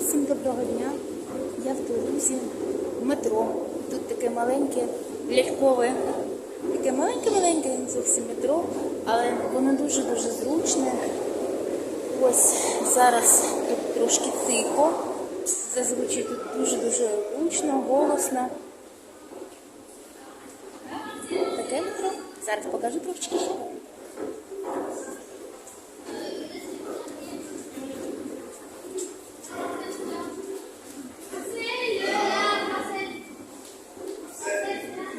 Всім доброго дня. Я в Тулузі, в метро. Тут таке маленьке, лялькове, таке маленьке-маленьке, зовсім метро, але воно дуже-дуже зручне. Ось зараз тут трошки тихо. Зазвичай тут дуже-дуже гучно, голосно. Таке метро. Зараз покажу трошки ще.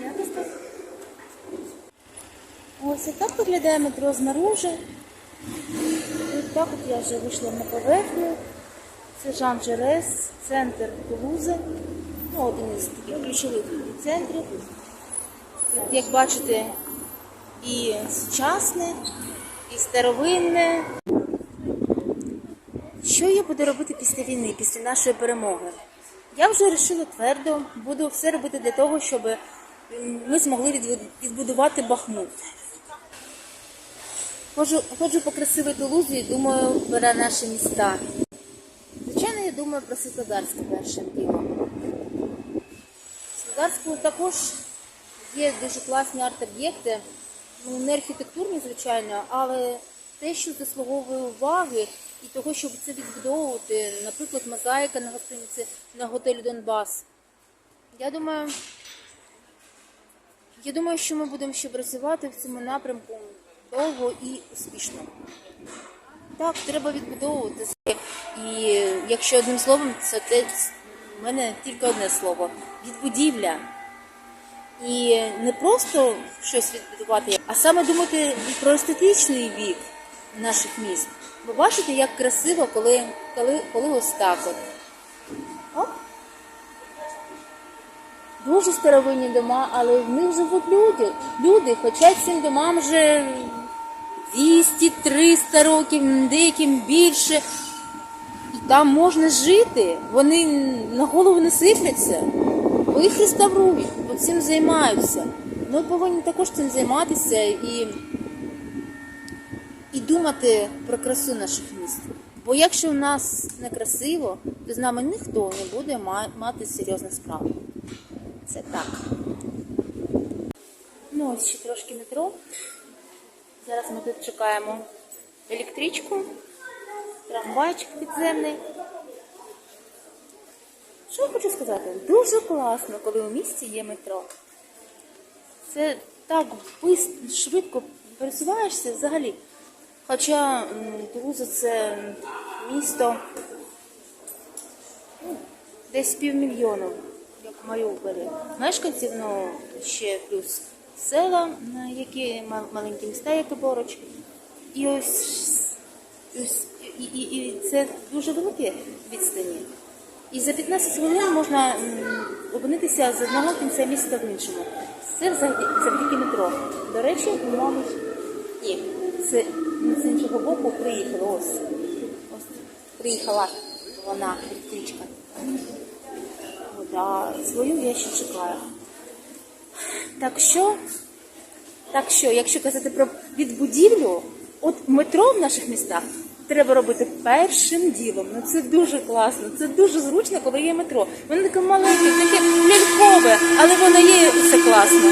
Якось так. Ось так виглядає метро знаружи. І так от я вже вийшла на поверхню. Це Жан Жерес, центр Тулузи. Ну, один із таких ключових центрів. Як бачите, і сучасне, і старовинне. Що я буду робити після війни, після нашої перемоги? Я вже вирішила твердо, буду все робити для того, щоб ми змогли відбудувати Бахмут. Ходжу, ходжу по красивій Тулузі і думаю про наші міста. Звичайно, я думаю про Світлодарське першим ділом. В Світлодарську також є дуже класні арт-об'єкти, ну не архітектурні, звичайно, але те, що заслуговує уваги і того, щоб це відбудовувати, наприклад, мозаїка на гостиниці на готелі Донбас. Я думаю, я думаю, що ми будемо ще працювати в цьому напрямку довго і успішно. Так, треба відбудовувати. І якщо одним словом, це те, в мене тільки одне слово відбудівля. І не просто щось відбудувати, а саме думати про естетичний вік наших міст. Ви бачите, як красиво, коли, коли, коли ось так от. Оп. Дуже старовинні дома, але в них живуть люди. Люди, хоча цим домам вже 200-300 років, деяким більше. Там можна жити. Вони на голову не сипляться. Бо їх реставрують, бо цим займаються. Ми повинні також цим займатися і, і думати про красу наших міст. Бо якщо в нас не красиво, то з нами ніхто не буде мати серйозну справу. Це так. Ну, ось ще трошки метро. Зараз ми тут чекаємо електричку, трамвайчик підземний. Що я хочу сказати? Дуже класно, коли у місті є метро. Це так швидко пересуваєшся взагалі. Хоча Тулуза це місто ну, десь півмільйону, як в Маріуполі. Мешканців, ну, ще плюс села, які маленькі міста, які поруч. І ось, і, і, і це дуже велике відстані. І за 15 хвилин можна опинитися з одного кінця міста в іншому. Це завдяки, метро. До речі, мабуть, ні, це з іншого боку приїхала. Ось. Ось приїхала вона, електричка. Свою я ще чекаю. Так що, так що, якщо казати про відбудівлю, от метро в наших містах треба робити першим ділом. Ну це дуже класно, це дуже зручно, коли є метро. Воно таке маленьке, таке лялькове, але воно є і все класно.